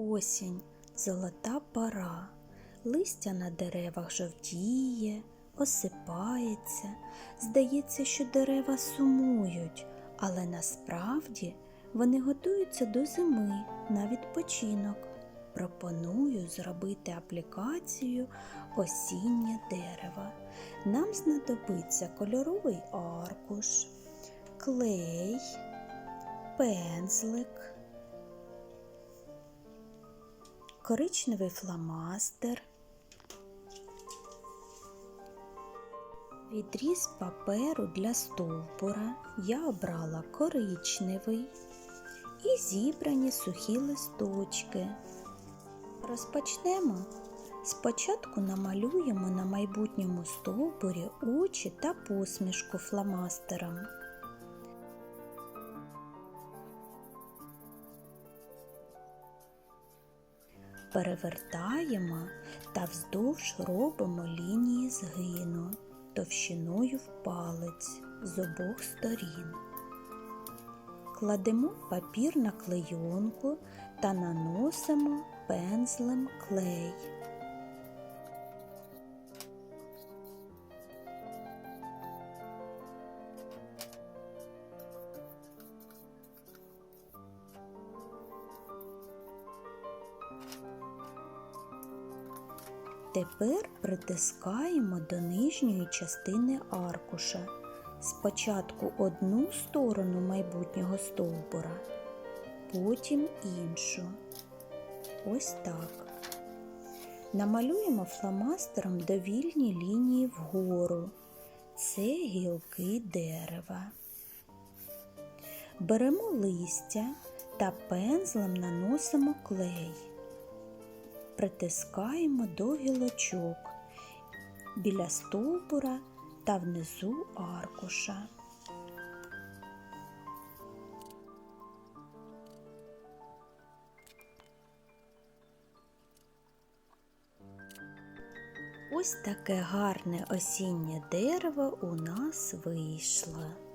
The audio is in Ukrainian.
Осінь, золота пора, листя на деревах жовтіє, осипається. Здається, що дерева сумують, але насправді вони готуються до зими на відпочинок. Пропоную зробити аплікацію осіннє дерево. Нам знадобиться кольоровий аркуш, клей, пензлик, коричневий фломастер, відріз паперу для стовбура. Я обрала коричневий і зібрані сухі листочки. Розпочнемо. Спочатку намалюємо на майбутньому стовбурі очі та посмішку фломастером. Перевертаємо та вздовж робимо лінії згину товщиною в палець з обох сторін. Кладемо папір на клейонку та наносимо пензлем клей. Тепер притискаємо до нижньої частини аркуша. Спочатку одну сторону майбутнього стовбура, потім іншу. Ось так. Намалюємо фломастером довільні лінії вгору. Це гілки дерева. Беремо листя та пензлем наносимо клей. Притискаємо до гілочок біля стовбура та внизу аркуша. Ось таке гарне осіннє дерево у нас вийшло.